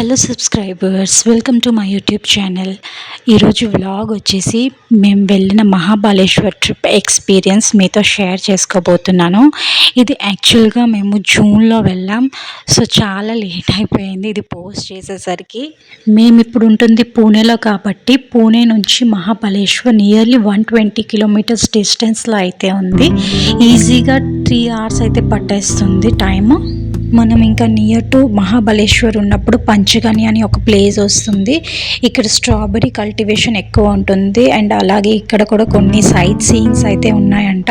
Hello subscribers welcome to my YouTube channel ఈరోజు vlog వచ్చేసి మేము వెళ్ళిన మహాబాలేశ్వర్ ట్రిప్ ఎక్స్పీరియన్స్ మీతో షేర్ చేసుకోబోతున్నాను. ఇది యాక్చువల్గా మేము జూన్లో వెళ్ళాం. సో చాలా లేట్ అయిపోయింది. ఇది పోస్ట్ చేసేసరికి మేము ఇప్పుడు ఉంటుంది పూణేలో కాబట్టి పూణే నుంచి Mahabaleshwar nearly one twenty kilometres డిస్టెన్స్లో అయితే ఉంది. ఈజీగా త్రీ అవర్స్ అయితే పట్టేస్తుంది టైము మనం ఇంకా నియర్ టు మహాబలేశ్వర్ ఉన్నప్పుడు పంచగని అని ఒక ప్లేస్ వస్తుంది. ఇక్కడ స్ట్రాబెరీ కల్టివేషన్ ఎక్కువ ఉంటుంది. అండ్ అలాగే ఇక్కడ కూడా కొన్ని సైట్ సీయింగ్స్ అయితే ఉన్నాయంట.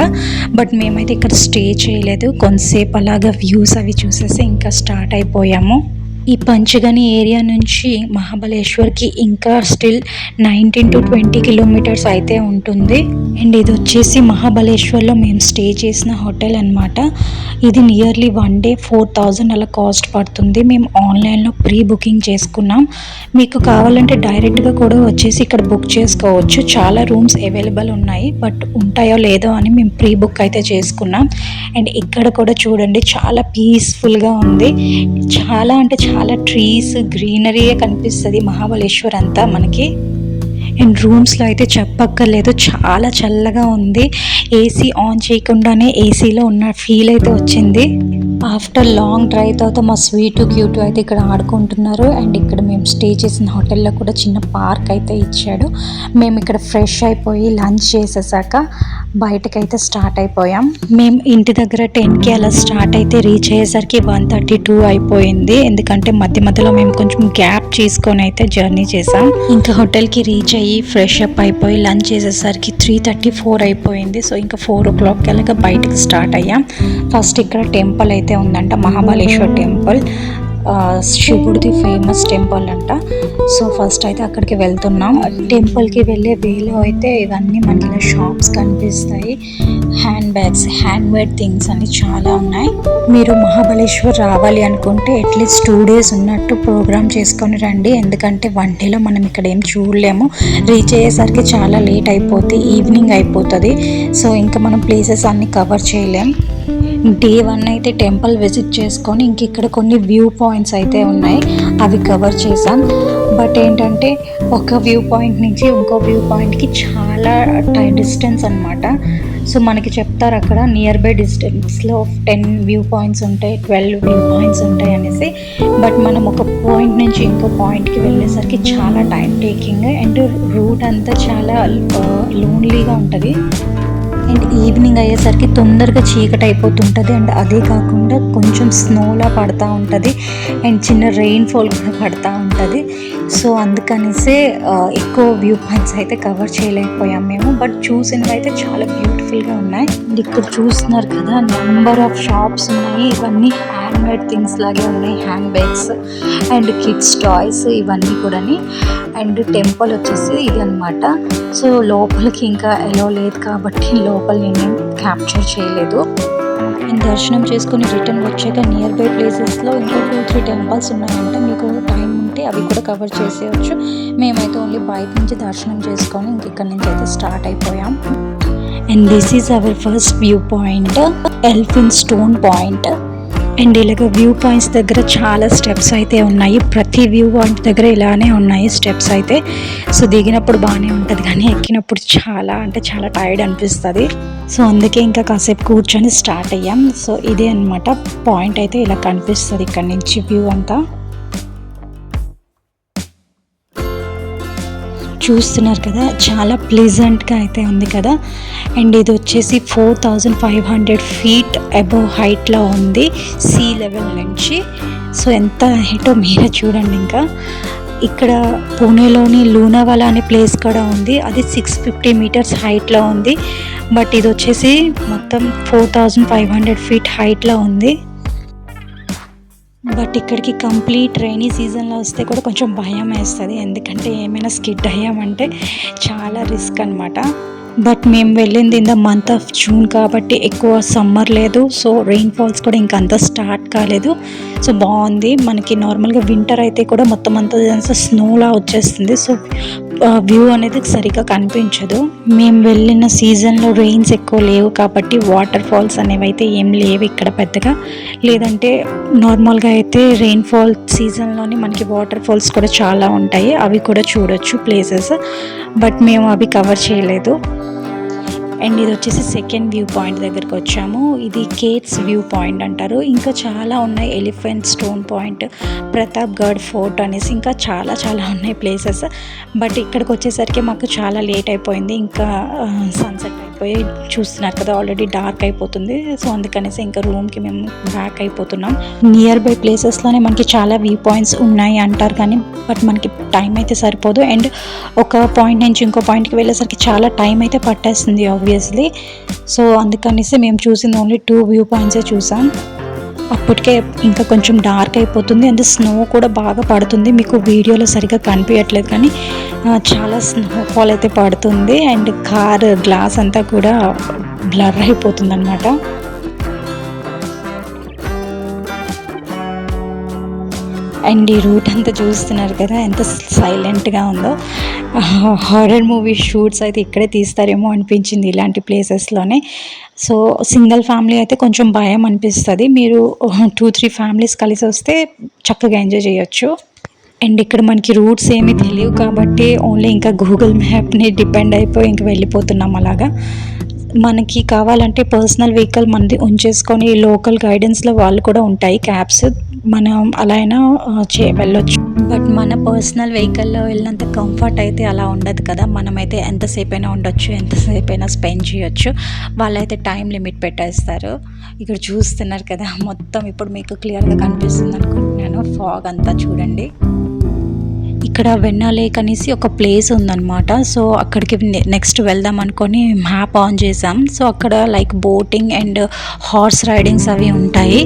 బట్ మేమైతే ఇక్కడ స్టే చేయలేదు. కొంతసేపు అలాగా వ్యూస్ అవి చూసేసి ఇంకా స్టార్ట్ అయిపోయాము. ఈ పంచగని ఏరియా నుంచి మహాబలేశ్వర్కి ఇంకా still nineteen to twenty kilometres అయితే ఉంటుంది. అండ్ ఇది వచ్చేసి మహాబలేశ్వర్లో మేము స్టే చేసిన హోటల్ అనమాట ఇది nearly one day four thousand అలా కాస్ట్ పడుతుంది. మేము ఆన్లైన్లో ప్రీ బుకింగ్ చేసుకున్నాం. మీకు కావాలంటే డైరెక్ట్గా కూడా వచ్చేసి ఇక్కడ బుక్ చేసుకోవచ్చు. చాలా రూమ్స్ అవైలబుల్ ఉన్నాయి. బట్ ఉంటాయో లేదో అని మేము ప్రీ బుక్ అయితే చేసుకున్నాం. అండ్ ఇక్కడ కూడా చూడండి చాలా పీస్ఫుల్గా ఉంది. చాలా అంటే చాలా ట్రీస్ గ్రీనరీయే కనిపిస్తుంది. మహాబలేశ్వర్ అంతా మనకి. అండ్ రూమ్స్లో అయితే చెప్పక్కర్లేదు. చాలా చల్లగా ఉంది. ఏసీ ఆన్ చేయకుండానే ఏసీలో ఉన్న ఫీల్ అయితే వచ్చింది. ఆఫ్టర్ లాంగ్ డ్రైవ్ తర్వాత మా స్వీటు క్యూట్ అయితే ఇక్కడ ఆడుకుంటున్నారు. అండ్ ఇక్కడ మేము స్టే చేసిన హోటల్లో కూడా చిన్న పార్క్ అయితే ఇచ్చాడు. మేము ఇక్కడ ఫ్రెష్ అయిపోయి లంచ్ చేసేసాక బయటకైతే స్టార్ట్ అయిపోయాం. మేము ఇంటి దగ్గర టెన్కి అలా స్టార్ట్ అయితే రీచ్ అయ్యేసరికి వన్ థర్టీ టూ అయిపోయింది. ఎందుకంటే మధ్య మధ్యలో మేము కొంచెం గ్యాప్ తీసుకొని అయితే జర్నీ చేసాం ఇంకా హోటల్కి రీచ్ అయ్యి ఫ్రెష్ అప్ అయిపోయి లంచ్ చేసేసరికి త్రీ థర్టీ ఫోర్ అయిపోయింది. సో ఇంకా ఫోర్ ఓ క్లాక్కి అలాగ బయటకు స్టార్ట్ అయ్యాం. ఫస్ట్ ఇక్కడ టెంపుల్ అయితే ఉందంట మహాబలేశ్వర్ టెంపుల్ శివుడిది ఫేమస్ టెంపుల్ అంట. సో ఫస్ట్ అయితే అక్కడికి వెళ్తున్నాం. టెంపుల్కి వెళ్ళే వేలో అయితే ఇవన్నీ మనకి షాప్స్ కనిపిస్తాయి. Hand bags hand made things అని చాలా ఉన్నాయి. మీరు మహాబలేశ్వర్ రావాలి అనుకుంటే అట్లీస్ట్ టూ డేస్ ఉన్నట్టు ప్రోగ్రామ్ చేసుకొని రండి. ఎందుకంటే వన్ డేలో మనం ఇక్కడ ఏం చూడలేము. రీచ్ అయ్యేసరికి చాలా లేట్ అయిపోతుంది ఈవినింగ్ అయిపోతుంది. సో ఇంకా మనం ప్లేసెస్ అన్నీ కవర్ చేయలేం. డే వన్ అయితే టెంపుల్ విజిట్ చేసుకొని ఇంక ఇక్కడ కొన్ని వ్యూ పాయింట్స్ అయితే ఉన్నాయి అవి కవర్ చేసాం బట్ ఏంటంటే ఒక వ్యూ పాయింట్ నుంచి ఇంకో వ్యూ పాయింట్కి చాలా టైం డిస్టెన్స్ అనమాట సో మనకి చెప్తారు అక్కడ నియర్ బై డిస్టెన్స్లో టెన్ వ్యూ పాయింట్స్ ఉంటాయి ట్వెల్వ్ వ్యూ పాయింట్స్ ఉంటాయి అనేసి. బట్ మనం ఒక పాయింట్ నుంచి ఇంకో పాయింట్కి వెళ్ళేసరికి చాలా టైం టేకింగ్ అండ్ రూట్ అంతా చాలా లోన్లీగా ఉంటుంది. అండ్ ఈవినింగ్ అయ్యేసరికి తొందరగా చీకటి అయిపోతుంటుంది. అండ్ అదే కాకుండా కొంచెం స్నోలా పడతా ఉంటుంది. అండ్ చిన్న రెయిన్ఫాల్ కూడా పడతా ఉంటుంది. సో అందుకనేసే ఎక్కువ వ్యూ పాయింట్స్ అయితే కవర్ చేయలేకపోయాం మేము. బట్ చూసినవి అయితే చాలా బ్యూటిఫుల్గా ఉన్నాయి. అండ్ ఇక్కడ చూస్తున్నారు కదా నెంబర్ ఆఫ్ షాప్స్ ఉన్నాయి. ఇవన్నీ హ్యాండ్ మేడ్ థింగ్స్ లాగే ఉన్నాయి. Hand bags and kids toys ఇవన్నీ కూడా అండ్ టెంపుల్ వచ్చేసి ఇది అనమాట సో లోపలికి ఇంకా ఎలా లేదు కాబట్టి లోపల నేను క్యాప్చర్ చేయలేదు. అండ్ దర్శనం చేసుకుని రిటర్న్ వచ్చాక నియర్ బై ప్లేసెస్లో ఇంకా టూ త్రీ టెంపుల్స్ ఉన్నాయంట మీకు టైం ఉంటే అవి కూడా కవర్ చేసేయచ్చు. మేమైతే ఓన్లీ బయట నుంచి దర్శనం చేసుకొని ఇంక ఇక్కడ నుంచి అయితే స్టార్ట్ అయిపోయాం. And this is our first view point Elphinstone point and ఇలాగ వ్యూ పాయింట్స్ దగ్గర చాలా స్టెప్స్ అయితే ఉన్నాయి. ప్రతి వ్యూ పాయింట్ దగ్గర ఇలానే ఉన్నాయి స్టెప్స్ అయితే. సో దిగినప్పుడు బాగానే ఉంటుంది కానీ ఎక్కినప్పుడు చాలా అంటే చాలా టైర్డ్ అనిపిస్తుంది. సో అందుకే ఇంకా కాసేపు కూర్చొని స్టార్ట్ అయ్యాం. సో ఇదే అనమాట పాయింట్ అయితే ఇలా కనిపిస్తుంది ఇక్కడ నుంచి వ్యూ అంతా. చూస్తున్నారు కదా చాలా ప్లెజెంట్గా అయితే ఉంది కదా. అండ్ ఇది వచ్చేసి four thousand five hundred feet above హైట్లో ఉంది సీ లెవెల్ నుంచి. సో ఎంత హైటో మీరే చూడండి ఇంకా. ఇక్కడ పూణేలోని లూనావాలా అనే ప్లేస్ కూడా ఉంది అది సిక్స్ ఫిఫ్టీ మీటర్స్ హైట్లో ఉంది. బట్ ఇది వచ్చేసి మొత్తం four thousand five hundred feet హైట్లో ఉంది. బట్ ఇక్కడికి కంప్లీట్ రైనీ సీజన్లో వస్తే కూడా కొంచెం భయం వేస్తుంది. ఎందుకంటే ఏమైనా స్కిడ్ అయ్యామంటే చాలా రిస్క్ అనమాట బట్ మేము వెళ్ళింది in the month of June కాబట్టి ఎక్కువ సమ్మర్ లేదు. సో రెయిన్ ఫాల్స్ కూడా ఇంకంతా స్టార్ట్ కాలేదు. సో బాగుంది. మనకి నార్మల్గా వింటర్ అయితే కూడా మొత్తం అంతా స్నోలా వచ్చేస్తుంది. సో వ్యూ అనేది సరిగ్గా కనిపించదు. మేము వెళ్ళిన సీజన్లో రెయిన్స్ ఎక్కువ లేవు కాబట్టి వాటర్ ఫాల్స్ అనేవి అయితే ఏం లేవు ఇక్కడ పెద్దగా. లేదంటే నార్మల్గా అయితే రెయిన్ఫాల్ సీజన్లోనే మనకి వాటర్ ఫాల్స్ కూడా చాలా ఉంటాయి. అవి కూడా చూడొచ్చు ప్లేసెస్ బట్ మేము అవి కవర్ చేయలేదు. అండ్ ఇది వచ్చేసి సెకండ్ వ్యూ పాయింట్ దగ్గరికి వచ్చాము. ఇది కేట్స్ వ్యూ పాయింట్ అంటారు. ఇంకా చాలా ఉన్నాయి. Elephant stone point Pratapgad fort అనేసి ఇంకా చాలా చాలా ఉన్నాయి ప్లేసెస్ బట్ ఇక్కడికి వచ్చేసరికి మాకు చాలా లేట్ అయిపోయింది. ఇంకా సన్సెట్ అయిపోయి చూస్తున్నారు కదా ఆల్రెడీ డార్క్ అయిపోతుంది. సో అందుకనేసి ఇంకా రూమ్కి మేము బ్యాక్ అయిపోతున్నాం. నియర్ బై ప్లేసెస్లోనే మనకి చాలా వ్యూ పాయింట్స్ ఉన్నాయి అంటారు కానీ బట్ మనకి టైం అయితే సరిపోదు. అండ్ ఒక పాయింట్ నుంచి ఇంకో పాయింట్కి వెళ్ళేసరికి చాలా టైం అయితే పట్టేస్తుంది ఆబ్వియస్లీ సో అందుకనేసి మేము చూసింది ఓన్లీ టూ వ్యూ పాయింట్సే చూసాం. అప్పటికే ఇంకా కొంచెం డార్క్ అయిపోతుంది అండ్ స్నో కూడా బాగా పడుతుంది. మీకు వీడియోలో సరిగ్గా కనిపించట్లేదు కానీ చాలా స్నో ఫాల్ అయితే పడుతుంది. అండ్ కార్ గ్లాస్ అంతా కూడా బ్లర్ అయిపోతుంది అనమాట అండ్ ఈ రూట్ అంతా చూస్తున్నారు కదా ఎంత సైలెంట్గా ఉందో. హారర్ మూవీ షూట్స్ అయితే ఇక్కడే తీస్తారేమో అనిపించింది ఇలాంటి ప్లేసెస్లోనే. సో సింగిల్ ఫ్యామిలీ అయితే కొంచెం భయం అనిపిస్తుంది. మీరు టూ త్రీ ఫ్యామిలీస్ కలిసి వస్తే చక్కగా ఎంజాయ్ చేయొచ్చు. అండ్ ఇక్కడ మనకి రూట్స్ ఏమీ తెలియవు కాబట్టి ఓన్లీ ఇంకా గూగుల్ మ్యాప్ని డిపెండ్ అయిపోయి ఇంక వెళ్ళిపోతున్నాం అలాగా. మనకి కావాలంటే పర్సనల్ వెహికల్ మనది ఉంచేసుకొని లోకల్ గైడెన్స్లో వాళ్ళు కూడా ఉంటాయి క్యాబ్స్ మనం అలా అయినా చే వెళ్ళొచ్చు. బట్ మన పర్సనల్ వెహికల్లో వెళ్ళినంత కంఫర్ట్ అయితే అలా ఉండదు కదా. మనమైతే ఎంతసేపు అయినా ఉండొచ్చు ఎంతసేపు అయినా స్పెండ్ చేయొచ్చు. వాళ్ళైతే టైం లిమిట్ పెట్టేస్తారు. ఇక్కడ చూస్తున్నారు కదా మొత్తం ఇప్పుడు మీకు క్లియర్గా కనిపిస్తుంది అనుకుంటున్నాను. ఫాగ్ అంతా చూడండి. ఇక్కడ వెన్న లేక్ అనేసి ఒక ప్లేస్ ఉందన్నమాట. సో అక్కడికి నెక్స్ట్ వెళ్దాం అనుకొని మ్యాప్ ఆన్ చేసాం. సో అక్కడ like boating and horse ridings అవి ఉంటాయి.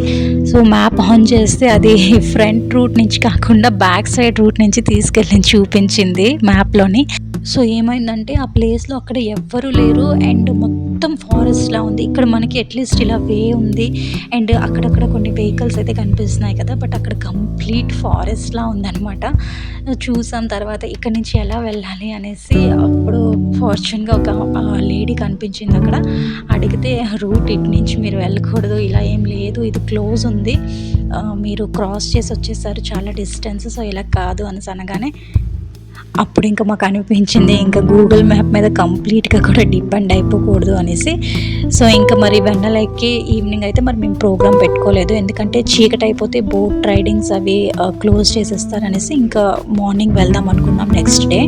సో మ్యాప్ ఆన్ చేస్తే అది ఫ్రంట్ రూట్ నుంచి కాకుండా బ్యాక్ సైడ్ రూట్ నుంచి తీసుకెళ్ళి చూపించింది మ్యాప్లోని సో ఏమైందంటే ఆ ప్లేస్లో అక్కడ ఎవ్వరూ లేరు. అండ్ మొత్తం మొత్తం ఫారెస్ట్లా ఉంది. ఇక్కడ మనకి అట్లీస్ట్ ఇలా వే ఉంది. అండ్ అక్కడక్కడ కొన్ని వెహికల్స్ అయితే కనిపిస్తున్నాయి కదా. బట్ అక్కడ కంప్లీట్ ఫారెస్ట్లా ఉందన్నమాట. చూసాం తర్వాత ఇక్కడ నుంచి ఎలా వెళ్ళాలి అనేసి అప్పుడు ఫార్చ్యూన్గా ఒక లేడీ కనిపించింది అక్కడ. అడిగితే రూట్ ఇటు నుంచి మీరు వెళ్ళకూడదు. ఇలా ఏం లేదు. ఇది క్లోజ్ ఉంది. మీరు క్రాస్ చేసి వచ్చేసారు. చాలా డిస్టెన్స్ సో ఇలా కాదు అనేసి అనగానే అప్పుడు ఇంకా మాకు అనిపించింది ఇంకా గూగుల్ మ్యాప్ మీద కంప్లీట్గా కూడా డిపెండ్ అయిపోకూడదు అనేసి. సో ఇంకా మరి వెన్నలకి ఈవినింగ్ అయితే మరి మేము ప్రోగ్రామ్ పెట్టుకోలేదు. ఎందుకంటే చీకటి అయిపోతే బోట్ రైడింగ్స్ అవి క్లోజ్ చేసేస్తారనేసి ఇంకా మార్నింగ్ వెళ్దాం అనుకున్నాం next day.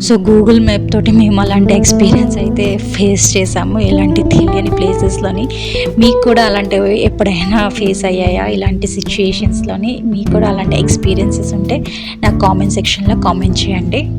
So Google map తోటి మేము అలాంటి ఎక్స్పీరియన్స్ అయితే ఫేస్ చేసాము. ఇలాంటి తెలియని ప్లేసెస్లోని మీకు కూడా అలాంటివి ఎప్పుడైనా ఫేస్ అయ్యాయా? ఇలాంటి సిచ్యుయేషన్స్లోని మీకు కూడా అలాంటి ఎక్స్పీరియన్సెస్ ఉంటే నాకు కామెంట్ సెక్షన్లో కామెంట్ చేయండి.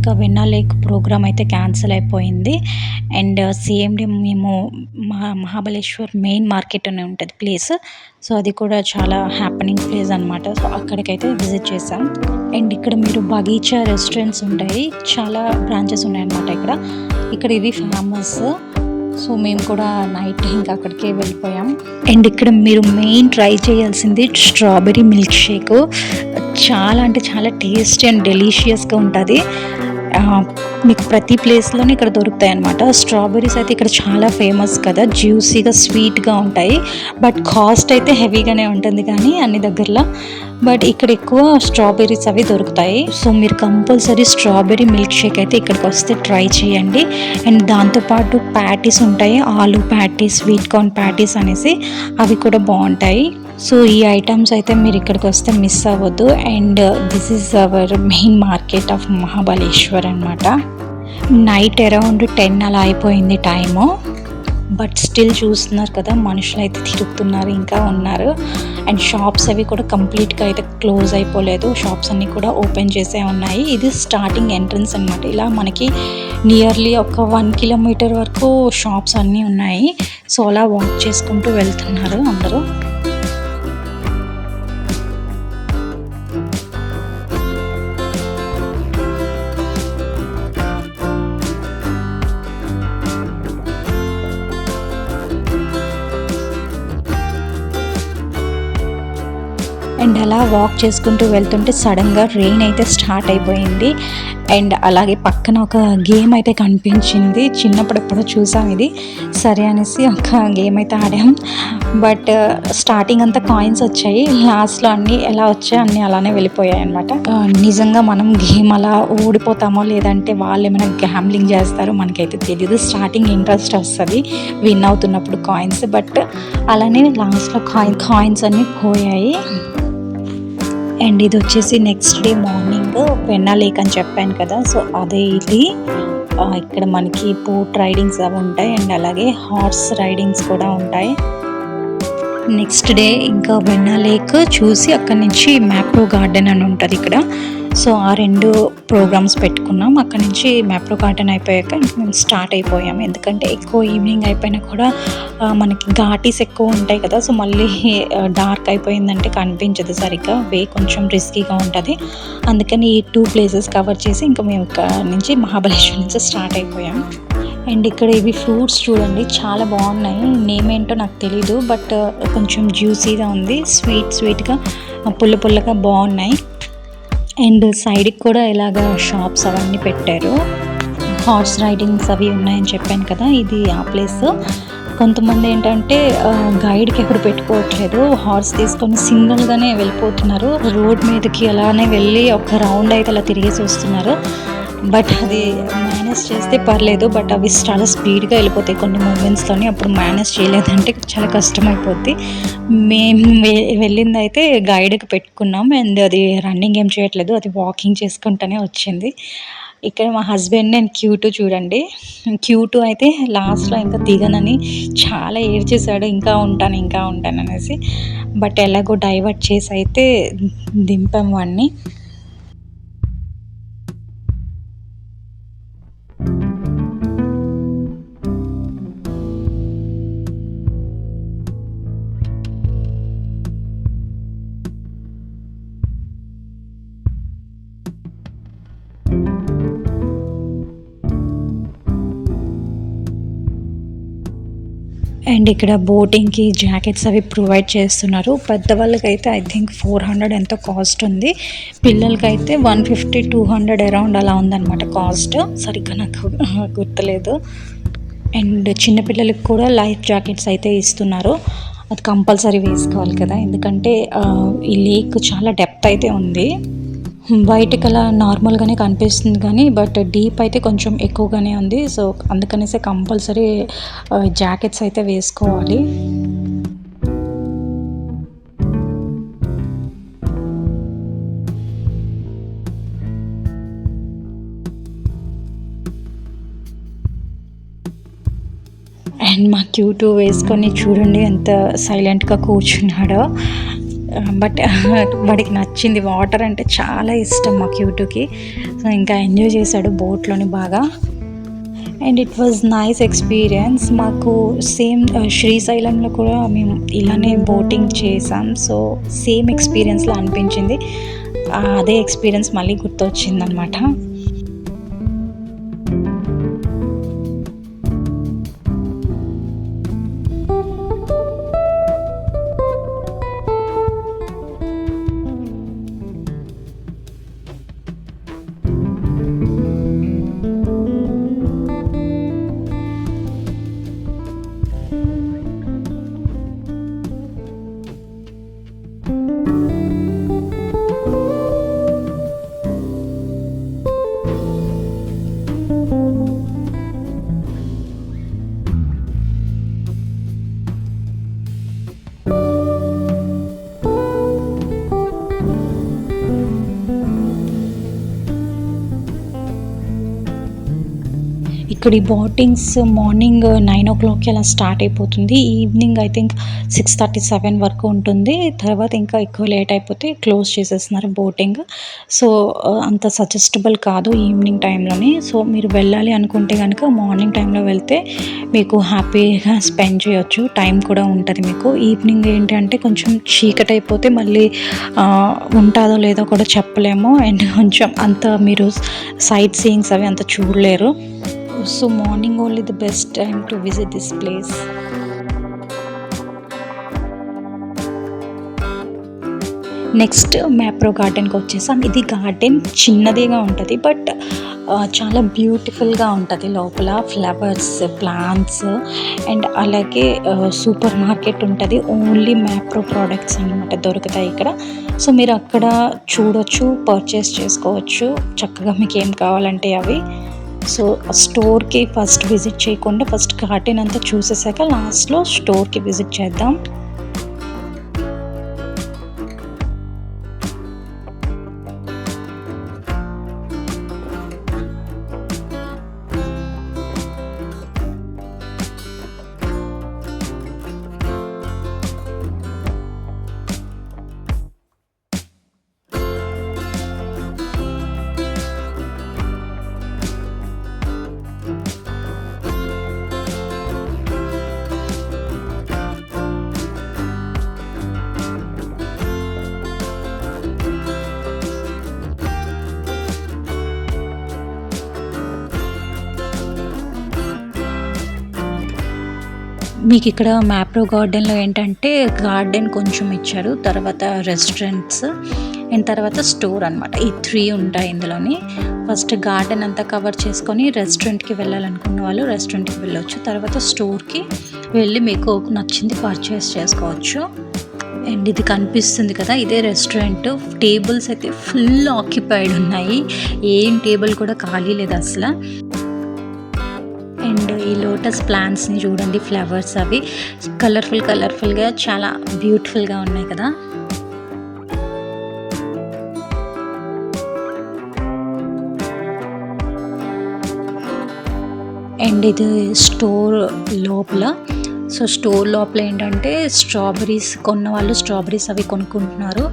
ఇంకా విన్నా లేక్ ప్రోగ్రామ్ అయితే క్యాన్సిల్ అయిపోయింది. అండ్ సేమ్ డే మేము మహా మహాబలేశ్వర్ మెయిన్ మార్కెట్ అని ఉంటుంది ప్లేస్. సో అది కూడా చాలా హ్యాపెనింగ్ ప్లేస్ అనమాట సో అక్కడికైతే విజిట్ చేశాం. అండ్ ఇక్కడ మీరు బగీచా రెస్టారెంట్స్ ఉంటాయి. చాలా బ్రాంచెస్ ఉన్నాయన్నమాట ఇక్కడ. ఇక్కడ ఇది ఫేమస్ సో మేము కూడా నైట్ ఇంకా అక్కడికే వెళ్ళిపోయాం. అండ్ ఇక్కడ మీరు మెయిన్ ట్రై చేయాల్సింది స్ట్రాబెరీ మిల్క్ షేక్ చాలా అంటే చాలా టేస్టీ అండ్ డెలీషియస్గా ఉంటుంది. మీకు ప్రతి ప్లేస్లోనే ఇక్కడ దొరుకుతాయి అనమాట స్ట్రాబెరీస్ అయితే ఇక్కడ చాలా ఫేమస్ కదా. జ్యూసీగా స్వీట్గా ఉంటాయి. బట్ కాస్ట్ అయితే హెవీగానే ఉంటుంది కానీ అన్ని దగ్గరలో. బట్ ఇక్కడ ఎక్కువ స్ట్రాబెర్రీస్ అవి దొరుకుతాయి. సో మీరు కంపల్సరీ స్ట్రాబెర్రీ మిల్క్ షేక్ అయితే ఇక్కడికి వస్తే ట్రై చేయండి. అండ్ దాంతోపాటు ప్యాటీస్ ఉంటాయి. ఆలు ప్యాటీస్ స్వీట్ కార్న్ ప్యాటీస్ అనేసి అవి కూడా బాగుంటాయి. సో ఈ ఐటమ్స్ అయితే మీరు ఇక్కడికి వస్తే మిస్ అవ్వద్దు. And this is our main market of Mahabaleshwar అనమాట నైట్ అరౌండ్ టెన్ అలా అయిపోయింది టైము బట్ స్టిల్ చూస్తున్నారు కదా మనుషులు అయితే తిరుగుతున్నారు ఇంకా ఉన్నారు. అండ్ షాప్స్ అవి కూడా కంప్లీట్గా అయితే క్లోజ్ అయిపోలేదు. షాప్స్ అన్నీ కూడా ఓపెన్ చేసే ఉన్నాయి. ఇది స్టార్టింగ్ ఎంట్రన్స్ అనమాట ఇలా మనకి నియర్లీ ఒక వన్ కిలోమీటర్ వరకు షాప్స్ అన్నీ ఉన్నాయి. సో అలా వాక్ చేసుకుంటూ వెళ్తున్నారు అందరూ. అండ్ అలా వాక్ చేసుకుంటూ వెళ్తుంటే సడన్గా రెయిన్ అయితే స్టార్ట్ అయిపోయింది. అండ్ అలాగే పక్కన ఒక గేమ్ అయితే కనిపించింది. చిన్నప్పుడు ఎప్పుడో చూసాం ఇది. సరే అనేసి ఒక గేమ్ అయితే ఆడాం. బట్ uh, స్టార్టింగ్ అంతా కాయిన్స్ వచ్చాయి. లాస్ట్లో అన్నీ ఎలా వచ్చాయి అన్నీ అలానే వెళ్ళిపోయాయి అనమాట uh, నిజంగా మనం గేమ్ అలా ఓడిపోతామో లేదంటే వాళ్ళు ఏమైనా గ్యామ్లింగ్ చేస్తారో మనకైతే తెలియదు స్టార్టింగ్ ఇంట్రెస్ట్ వస్తుంది. విన్ అవుతున్నప్పుడు కాయిన్స్ బట్ uh, అలానే లాస్ట్లో కాయిన్ కాయిన్స్ అన్నీ పోయాయి. అండ్ ఇది వచ్చేసి next day morning Penna lake అని చెప్పాను కదా సో అదే ఇది. ఇక్కడ మనకి బోట్ రైడింగ్స్ అవి ఉంటాయి అండ్ అలాగే హార్స్ రైడింగ్స్ కూడా ఉంటాయి. నెక్స్ట్ డే ఇంకా వెన్నా లేక్ చూసి అక్కడి నుంచి మ్యాప్రో గార్డెన్ అని ఉంటుంది ఇక్కడ. సో ఆ రెండు ప్రోగ్రామ్స్ పెట్టుకున్నాం. అక్కడ నుంచి మ్యాప్రో గార్డెన్ అయిపోయాక మేము స్టార్ట్ అయిపోయాం. ఎందుకంటే ఎక్కువ ఈవినింగ్ అయిపోయినా కూడా మనకి ఘాటీస్ ఎక్కువ ఉంటాయి కదా సో మళ్ళీ డార్క్ అయిపోయిందంటే కనిపించదు సరిగ్గా. వే కొంచెం రిస్కీగా ఉంటుంది. అందుకని ఈ టూ ప్లేసెస్ కవర్ చేసి ఇంకా మేము ఇక్కడ నుంచి మహాబలేశ్వర్ నుంచి స్టార్ట్ అయిపోయాం. అండ్ ఇక్కడ ఇవి ఫ్రూట్స్ చూడండి చాలా బాగున్నాయి. నేమ్ ఏంటో నాకు తెలీదు బట్ కొంచెం జ్యూసీగా ఉంది. స్వీట్ స్వీట్గా పుల్ల పుల్లగా బాగున్నాయి. అండ్ సైడ్కి కూడా ఇలాగ షాప్స్ అవన్నీ పెట్టారు. హార్స్ రైడింగ్స్ అవి ఉన్నాయని చెప్పాను కదా ఇది ఆ ప్లేస్. కొంతమంది ఏంటంటే గైడ్కి ఎక్కడ పెట్టుకోవట్లేదు. హార్స్ తీసుకొని సింగిల్గానే వెళ్ళిపోతున్నారు. రోడ్ మీదకి అలానే వెళ్ళి ఒక రౌండ్ అయితే అలా తిరిగేసి వస్తున్నారు. బట్ అది మేనేజ్ చేస్తే పర్లేదు బట్ అవి చాలా స్పీడ్గా వెళ్ళిపోతాయి కొన్ని మూమెంట్స్లోని అప్పుడు మేనేజ్ చేయలేదంటే చాలా కష్టమైపోద్ది. మేము వెళ్ళింది అయితే గైడ్కి పెట్టుకున్నాం. అండ్ అది రన్నింగ్ ఏం చేయట్లేదు. అది వాకింగ్ చేసుకుంటూనే వచ్చింది. ఇక్కడ మా హస్బెండ్ నేను క్యూటు చూడండి. క్యూటు అయితే లాస్ట్లో ఇంకా దిగనని చాలా ఏడ్చేశాడు. ఇంకా ఉంటాను ఇంకా ఉంటాను అనేసి. బట్ ఎలాగో డైవర్ట్ చేసి అయితే దింపాం వాడిని అండ్ ఇక్కడ బోటింగ్కి జాకెట్స్ అవి ప్రొవైడ్ చేస్తున్నారు. పెద్దవాళ్ళకైతే ఐ థింక్ ఫోర్ హండ్రెడ్ ఎంతో కాస్ట్ ఉంది. పిల్లలకైతే one fifty two hundred around అలా ఉందన్నమాట కాస్ట్. సరిగ్గా నాకు గుర్తులేదు. అండ్ చిన్నపిల్లలకి కూడా లైఫ్ జాకెట్స్ అయితే ఇస్తున్నారు. అది కంపల్సరీ వేసుకోవాలి కదా. ఎందుకంటే ఈ లేక్ చాలా డెప్త్ అయితే ఉంది. బయటకు అలా నార్మల్గానే కనిపిస్తుంది కానీ బట్ డీప్ అయితే కొంచెం ఎక్కువగానే ఉంది. సో అందుకనేసి కంపల్సరీ జాకెట్స్ అయితే వేసుకోవాలి. అండ్ మా క్యూటు వేసుకొని చూడండి ఎంత సైలెంట్గా కూర్చున్నాడో. బట్ వాడికి నచ్చింది వాటర్ అంటే చాలా ఇష్టం మా క్యూటుకి సో ఇంకా ఎంజాయ్ చేశాడు బోట్లోని బాగా. And it was nice experience మాకు సేమ్ శ్రీశైలంలో కూడా మేము ఇలానే బోటింగ్ చేసాం సో సేమ్ ఎక్స్పీరియన్స్లో అనిపించింది. అదే ఎక్స్పీరియన్స్ మళ్ళీ గుర్తొచ్చింది ఇక్కడ ఈ బోటింగ్స్ మార్నింగ్ నైన్ ఓ క్లాక్కి అలా స్టార్ట్ అయిపోతుంది. Evening I think six thirty seven వరకు ఉంటుంది. తర్వాత ఇంకా ఎక్కువ లేట్ అయిపోతే క్లోజ్ చేసేస్తున్నారు బోటింగ్ సో uh, అంత సజెస్టబుల్ కాదు ఈవినింగ్ టైంలోనే సో మీరు వెళ్ళాలి అనుకుంటే కనుక మార్నింగ్ టైంలో వెళ్తే మీకు హ్యాపీగా స్పెండ్ చేయొచ్చు. టైం కూడా ఉంటుంది మీకు. ఈవినింగ్ ఏంటంటే కొంచెం చీకటి అయిపోతే మళ్ళీ ఉంటుందో లేదో కూడా చెప్పలేము. అండ్ కొంచెం అంత మీరు సైట్ సీయింగ్స్ అవి అంత చూడలేరు. So morning only the best time to visit this place next Mapro గార్డెన్కి వచ్చేసాం. ఇది గార్డెన్ చిన్నదిగా ఉంటుంది బట్ చాలా బ్యూటిఫుల్గా ఉంటుంది. లోపల ఫ్లవర్స్ ప్లాంట్స్ అండ్ అలాగే సూపర్ మార్కెట్ ఉంటుంది. ఓన్లీ మ్యాప్రో ప్రోడక్ట్స్ అనమాట దొరుకుతాయి ఇక్కడ. సో మీరు అక్కడ చూడొచ్చు పర్చేస్ చేసుకోవచ్చు. చక్కగా మీకు ఏం కావాలంటే అవి. సో స్టోర్కి ఫస్ట్ విజిట్ చేయకుండా ఫస్ట్ గార్డెన్ అంతా చూసేసాక లాస్ట్లో స్టోర్కి విజిట్ చేద్దాం. మీకు ఇక్కడ మ్యాప్రో గార్డెన్లో ఏంటంటే గార్డెన్ కొంచెం ఇచ్చారు తర్వాత రెస్టారెంట్స్ అండ్ తర్వాత స్టోర్ అనమాట ఈ త్రీ ఉంటాయి ఇందులోని. ఫస్ట్ గార్డెన్ అంతా కవర్ చేసుకొని రెస్టారెంట్కి వెళ్ళాలనుకున్న వాళ్ళు రెస్టారెంట్కి వెళ్ళొచ్చు. తర్వాత స్టోర్కి వెళ్ళి మీకు నచ్చింది పర్చేస్ చేసుకోవచ్చు. అండ్ ఇది కనిపిస్తుంది కదా ఇదే రెస్టారెంట్. టేబుల్స్ అయితే ఫుల్ ఆక్యుపైడ్ ఉన్నాయి. ఏం టేబుల్ కూడా ఖాళీ లేదు అసలు. లోటస్ ప్లాంట్స్ని చూడండి ఫ్లవర్స్ అవి. కలర్ఫుల్ కలర్ఫుల్గా చాలా బ్యూటిఫుల్గా ఉన్నాయి కదా. అండ్ ఇది స్టోర్ లోపల సో స్టోర్ లోపల ఏంటంటే స్ట్రాబెరీస్ కొన్న వాళ్ళు స్ట్రాబెరీస్ అవి కొనుక్కుంటున్నారు.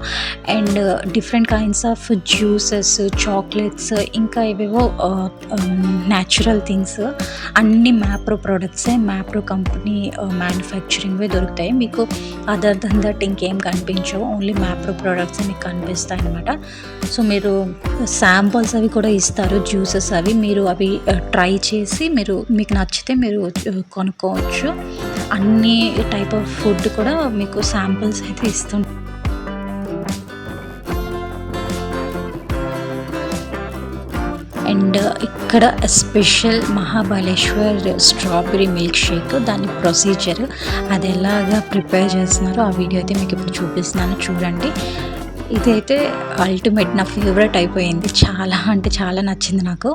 And different kinds of juices chocolates ఇంకా ఏవేవో న్యాచురల్ థింగ్స్ అన్ని మ్యాప్రో ప్రోడక్ట్సే మ్యాప్రో కంపెనీ మ్యానుఫ్యాక్చరింగ్వే దొరుకుతాయి. మీకు అదర్ దన్ దట్ ఇంకేం కనిపించవు. ఓన్లీ మ్యాప్రో ప్రోడక్ట్స్ మీకు కనిపిస్తాయి అనమాట సో మీరు శాంపుల్స్ అవి కూడా ఇస్తారు జ్యూసెస్ అవి. మీరు అవి ట్రై చేసి మీరు మీకు నచ్చితే మీరు కొనుక్కోవచ్చు. అన్ని టైప్ ఆఫ్ ఫుడ్ కూడా మీకు శాంపిల్స్ అయితే ఇస్తుంది అండ్ ఇక్కడ special Mahabaleshwar strawberry milk shake దాని ప్రొసీజర్ అది ఎలాగా ప్రిపేర్ చేస్తున్నారో ఆ వీడియో అయితే మీకు ఇప్పుడు చూపిస్తున్నాను చూడండి. ఇదైతే అల్టిమేట్ నా ఫేవరెట్ అయిపోయింది చాలా అంటే చాలా నచ్చింది నాకు.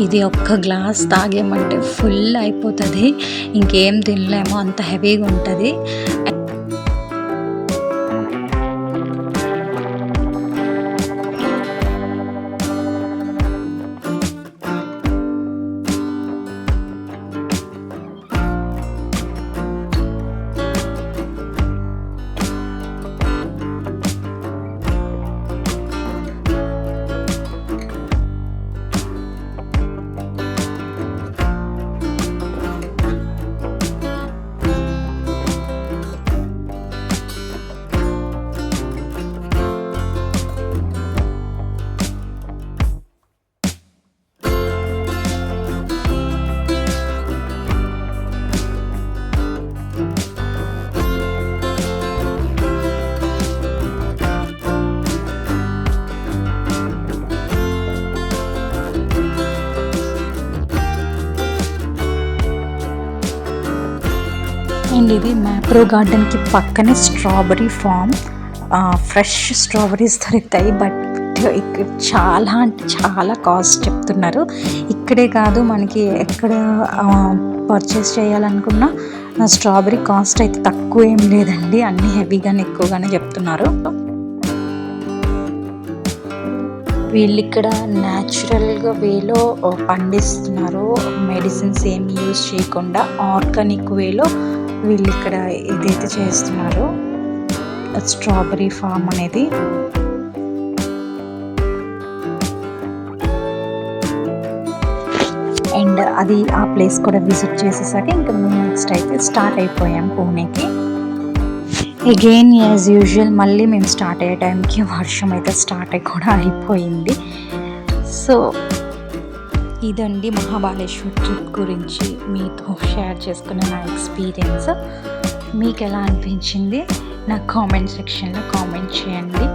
ఇది ఒక్క గ్లాస్ తాగేమంటే ఫుల్ అయిపోతుంది. ఇంకేం తినలేమో అంత హెవీగా ఉంటుంది ఇది గార్డెన్కి పక్కనే స్ట్రాబెరీ ఫామ్ ఫ్రెష్ స్ట్రాబెరీస్ దొరుకుతాయి బట్ ఇక్కడ చాలా అంటే చాలా కాస్ట్ చెప్తున్నారు. ఇక్కడే కాదు మనకి ఎక్కడ పర్చేస్ చేయాలనుకున్నా స్ట్రాబెరీ కాస్ట్ అయితే తక్కువ ఏం లేదండి అన్ని హెవీగానే ఎక్కువగానే చెప్తున్నారు. వీళ్ళు ఇక్కడ న్యాచురల్గా వేలో పండిస్తున్నారు. మెడిసిన్స్ ఏమి యూజ్ చేయకుండా ఆర్గానిక్ వేలో వీళ్ళు ఇక్కడ ఏదైతే చేస్తున్నారు స్ట్రాబెరీ ఫామ్ అనేది. అండ్ అది ఆ ప్లేస్ కూడా విజిట్ చేసేసాక ఇంకా మేము నెక్స్ట్ అయితే స్టార్ట్ అయిపోయాం పూణేకి. అగైన్ యాజ్ యూజువల్ మళ్ళీ మేము స్టార్ట్ అయ్యే టైంకి వర్షం అయితే స్టార్ట్ అయ్యి కూడా అయిపోయింది. సో ఇదండి మహాబాలేశ్వర్ ట్రిప్ గురించి మీతో షేర్ చేసుకున్న నా ఎక్స్పీరియన్స్. మీకు ఎలా అనిపించింది? నా కామెంట్ సెక్షన్లో కామెంట్ చేయండి.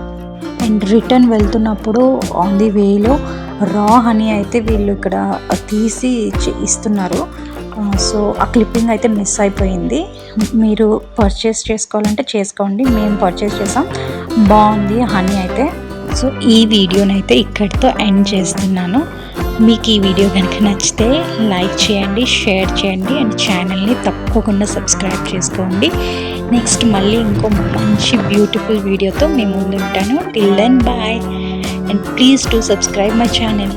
అండ్ రిటర్న్ వెళ్తున్నప్పుడు ఆన్ ది వేలో రా హనీ అయితే వీళ్ళు ఇక్కడ తీసి ఇస్తున్నారు. సో ఆ క్లిప్పింగ్ అయితే మిస్ అయిపోయింది. మీరు పర్చేస్ చేసుకోవాలంటే చేసుకోండి. మేము పర్చేస్ చేసాం. బాగుంది హనీ అయితే. సో ఈ వీడియోనైతే ఇక్కడితో ఎండ్ చేస్తున్నాను. మీకు ఈ వీడియో కనుక నచ్చితే లైక్ చేయండి షేర్ చేయండి అండ్ ఛానల్ని తప్పకుండా సబ్స్క్రైబ్ చేసుకోండి. నెక్స్ట్ మళ్ళీ ఇంకో మంచి బ్యూటిఫుల్ వీడియోతో మేము ముందు ఉంటాను. Till then bye and please to subscribe my channel